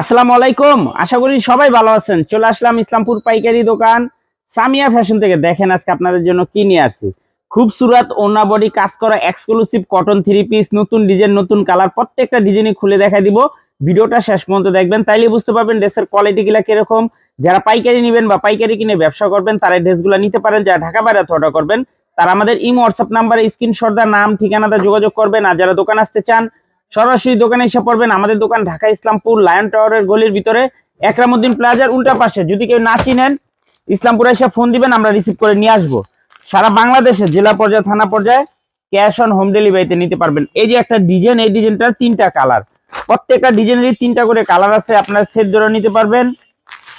আসসালামু আলাইকুম আশা করি সবাই ভালো আছেন। চলে আসলাম ইসলামপুর পাইকারি দোকান। সামিয়া ফ্যাশন থেকে দেখেন আজকে আপনাদের জন্য কি নিয়ে আসছি। খুব সুরাত ওনা বডি, কাজ করা এক্সক্লুসিভ কটন থ্রি পিস নতুন ডিজাইন নতুন কালার প্রত্যেকটা ডিজাইনই খুলে দেখাই দিব। ভিডিওটা শেষ পর্যন্ত দেখবেন, তাইলে বুঝতে পারবেন ড্রেসের কোয়ালিটি গুলা কীরকম। যারা পাইকারি নেবেন বা পাইকারি কিনে ব্যবসা করবেন, তারা ড্রেসগুলো নিতে পারেন। যারা ঢাকা বাইরে অর্ডার করবেন, তারা আমাদের ইমো হোয়াটসঅ্যাপ নাম্বারে স্ক্রিনশট দা নাম ঠিকানাটা যোগাযোগ করবেন। আর যারা দোকান আসতে চান সরাসরি দোকানে এসে পড়বেন আমাদের দোকান ঢাকা ইসলামপুর লায়ন টাওয়ারের গলির ভিতরে, একরামুদ্দিন প্লাজার উল্টা পাশে। যদি কেউ না চিনেন, ইসলামপুরে এসে ফোন দিবেন, আমরা রিসিভ করে নিয়ে আসব। সারা বাংলাদেশে, জেলা পর্যায়ে, থানা পর্যায়ে ক্যাশ অন হোম ডেলিভারিতে নিতে পারবেন। এই যে একটা ডিজাইন, এই ডিজাইনটার তিনটা কালার। প্রত্যেকটা ডিজাইনেরই তিনটা করে কালার আছে, আপনারা সেট ধরে নিতে পারবেন।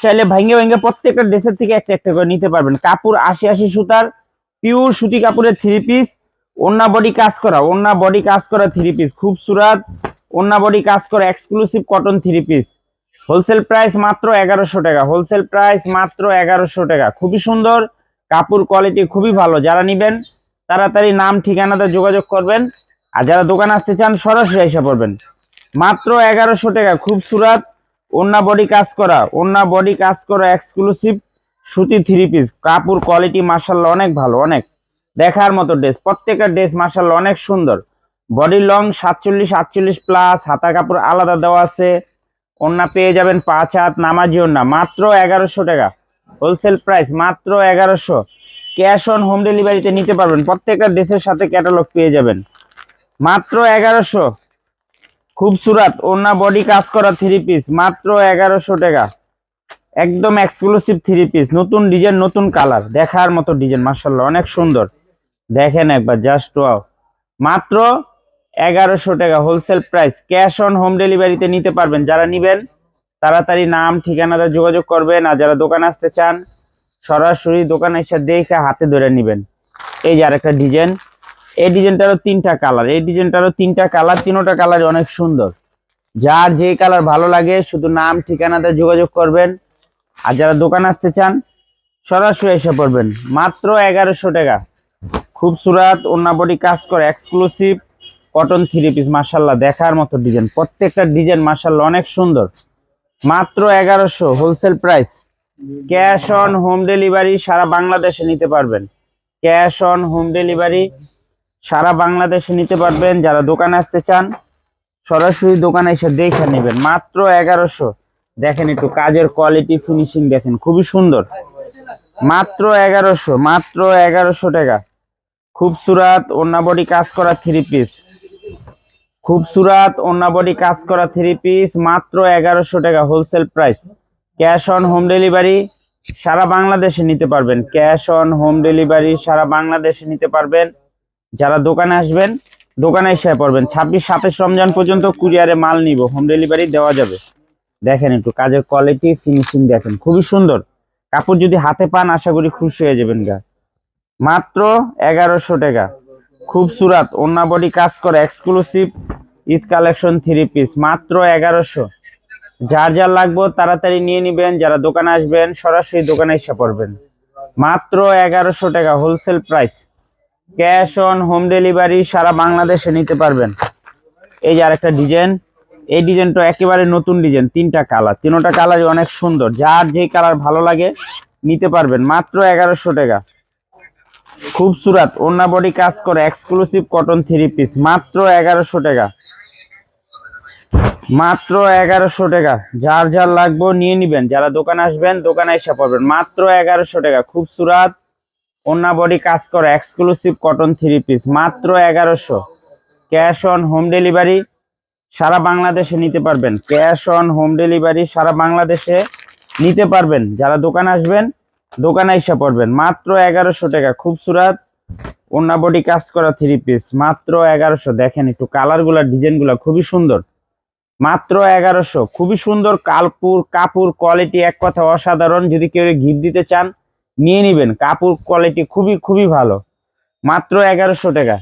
চাইলে ভাঙ্গে ভাঙ্গে প্রত্যেকটা ড্রেসের থেকে একটা একটা করে নিতে পারবেন। কাপড় আশি আশি সুতার পিওর সুতি কাপড়ের থ্রি পিস ওন্না বডি কাজ করা ওন্না বডি কাজ করা থ্রি পিস খুব সুরাত ওন্না বডি কাজ করা exclusive cotton three piece wholesale price মাত্র এগারোশো টাকা হোলসেল প্রাইস মাত্র এগারোশো টাকা। খুবই সুন্দর, কাপড় কোয়ালিটি খুবই ভালো। যারা নিবেন, তাড়াতাড়ি নাম, ঠিকানাতে যোগাযোগ করবেন। আর যারা দোকান আসতে চান, সরাসরি এসে পড়বেন। মাত্র এগারোশো টাকা, খুব সুরাত ওন্না বডি কাজ করা ওন্না বডি কাজ করা এক্সক্লুসিভ সুতি থ্রি পিস কাপড় কোয়ালিটি মার্শাল্লাহ অনেক ভালো, অনেক। দেখার মতো ড্রেস প্রত্যেকটা ড্রেস মার্শাল্লাহ অনেক সুন্দর। বডি লং সাতচল্লিশ, আটচল্লিশ প্লাস হাতা কাপড় আলাদা দেওয়া আছে। ওন্না পেয়ে যাবেন পাঁচ হাত, নামাজি ওন্না মাত্র এগারোশো টাকা। হোলসেল প্রাইস মাত্র এগারোশো। ক্যাশ অন হোম ডেলিভারিতে নিতে পারবেন। প্রত্যেকটা ড্রেসের সাথে ক্যাটালগ পেয়ে যাবেন। মাত্র এগারোশো। খুব সুরাত। ওন্না বডি কাজ করা থ্রি পিস মাত্র এগারোশো টাকা। একদম এক্সক্লুসিভ থ্রি পিস নতুন ডিজাইন নতুন কালার দেখার মতো ডিজাইন মার্শাল্লাহ অনেক সুন্দর। দেখেন একবার জাস্ট ওয়াও মাত্র এগারোশো টাকা wholesale price cash on home ডেলিভারিতে নিতে পারবেন। যারা নিবেন, তাড়াতাড়ি নাম ঠিকানাটা যোগাযোগ করবেন, আর যারা দোকানে আসতে চান, সরাসরি দোকানে এসে দেখে হাতে ধরে নিবেন। এই যে আরেকটা ডিজাইন এই ডিজাইনটারও তিনটা কালার এই ডিজাইনটারও তিনটা কালার তিনোটা কালার অনেক সুন্দর। যার যে কালার ভালো লাগে, শুধু নাম, ঠিকানাতে যোগাযোগ করবেন। আর যারা দোকান আসতে চান, সরাসরি এসে পড়বেন। মাত্র এগারোশো টাকা। খুব সুরাত ওন্না বডি কাজ করে এক্সক্লুসিভ কটন থ্রি পিস মার্শাল্লাহ দেখার মতো ডিজাইন প্রত্যেকটা ডিজাইন মার্শাল্লাহ অনেক সুন্দর। মাত্র এগারোশো wholesale price cash on home delivery সারা বাংলাদেশে নিতে পারবেন। ক্যাশ অন হোম ডেলিভারি সারা বাংলাদেশে নিতে পারবেন। যারা দোকানে আসতে চান, সরাসরি দোকানে এসে দেখে নেবেন। মাত্র এগারোশো। দেখেন একটু কাজের কোয়ালিটি ফিনিশিং দেখেন, খুবই সুন্দর। মাত্র এগারোশো মাত্র এগারোশো টাকা। খুব সুরাত ওন্না বডি কাজ করা থ্রি পিস খুব সুরাত ওন্না বডি কাজ করা থ্রি পিস মাত্র এগারোশো টাকা wholesale price cash on home delivery সারা বাংলাদেশে নিতে পারবেন। ক্যাশ অন হোম ডেলিভারি সারা বাংলাদেশে নিতে পারবেন। যারা দোকানে আসবেন, দোকানে এসে পড়বেন। ছাব্বিশ সাতাশ রমজান পর্যন্ত কুরিয়ারে মাল নিব হোম ডেলিভারি দেওয়া যাবে। দেখেন একটু কাজের কোয়ালিটি ফিনিশিং দেখেন, খুবই সুন্দর। কাপড় যদি হাতে পান, আশা করি খুশি হয়ে যাবেন গা। মাত্র এগারোশো টাকা। খুব সুরাত ওন্না বডি কাজ করে exclusive Eid collection three piece মাত্র এগারোশো। যার যার লাগবে তাড়াতাড়ি নিয়ে নিবেন, যারা দোকানে আসবেন, সরাসরি দোকানে এসে পড়বেন। মাত্র এগারোশো টাকা wholesale price cash on home delivery সারা বাংলাদেশে নিতে পারবেন। এই যে আরেকটা ডিজাইন এই ডিজাইনটা একেবারে নতুন ডিজাইন তিনটা কালার তিনটা কালারই অনেক সুন্দর, যার যে কালার ভালো লাগে, নিতে পারবেন। মাত্র এগারোশো টাকা। খুব ওনা বডি কাজ করে এক্সক্লুসিভ কটন থ্রি পিস মাত্র এগারোশো টাকা। মাত্র এগারোশো টাকা। যার যার লাগবে নিয়ে নিবেন। যারা দোকানে আসবেন, দোকানে এসে পড়বেন। মাত্র এগারোশো টাকা। খুব সুরাত ওন্না বডি কাজ করে এক্সক্লুসিভ কটন থ্রি পিস মাত্র এগারোশো। ক্যাশ অন হোম ডেলিভারি সারা বাংলাদেশে নিতে পারবেন। ক্যাশ অন হোম ডেলিভারি সারা বাংলাদেশে নিতে পারবেন। যারা দোকানে আসবেন দোকানে এসে পড়বেন। মাত্র এগারোশো টাকা। খুব সুরাত ওন্না বডি কাজ করা থ্রি পিস মাত্র এগারোশো। দেখেন একটু কালারগুলা, ডিজাইনগুলো খুবই সুন্দর। মাত্র এগারোশো। খুবই সুন্দর কালপুর, কাপড় কোয়ালিটি এক কথা অসাধারণ। যদি কেউ গিফট দিতে চান, নিয়ে নিবেন। কাপড় কোয়ালিটি খুবই খুবই ভালো। মাত্র এগারোশো টাকা।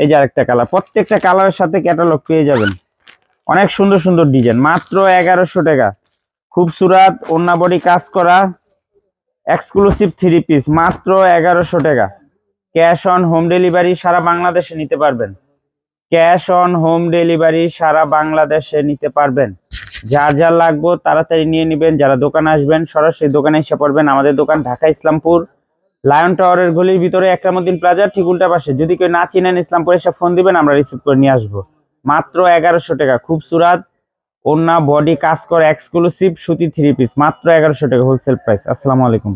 এই যে আরেকটা কালার। প্রত্যেকটা কালারের সাথে ক্যাটালগ পেয়ে যাবেন। অনেক সুন্দর সুন্দর ডিজাইন মাত্র এগারোশো টাকা। খুব সুরাত ওন্না বডি কাজ করা। এক্সক্লুসিভ থ্রি পিস মাত্র এগারোশো টাকা। ক্যাশ অন হোম ডেলিভারি সারা বাংলাদেশে নিতে পারবেন। ক্যাশ অন হোম ডেলিভারি সারা বাংলাদেশে নিতে পারবেন। যার যার লাগবে তাড়াতাড়ি নিয়ে নেবেন। যারা দোকানে আসবেন, সরাসরি দোকানে এসে পড়বেন। আমাদের দোকান ঢাকা ইসলামপুর লায়ন টাওয়ারের গলির ভিতরে একরামুদ্দিন প্লাজার ঠিক উল্টা পাশে। যদি কেউ না চিনেন ইসলামপুর এসে ফোন দিবেন, আমরা রিসিভ করে নিয়ে আসব। মাত্র এগারোশো টাকা। খুব সুরাত। ওন্না বডি কাজ করে এক্সক্লুসিভ সুতি থ্রি পিস মাত্র এগারোশো টাকা হোলসেল প্রাইস আসসালামু আলাইকুম।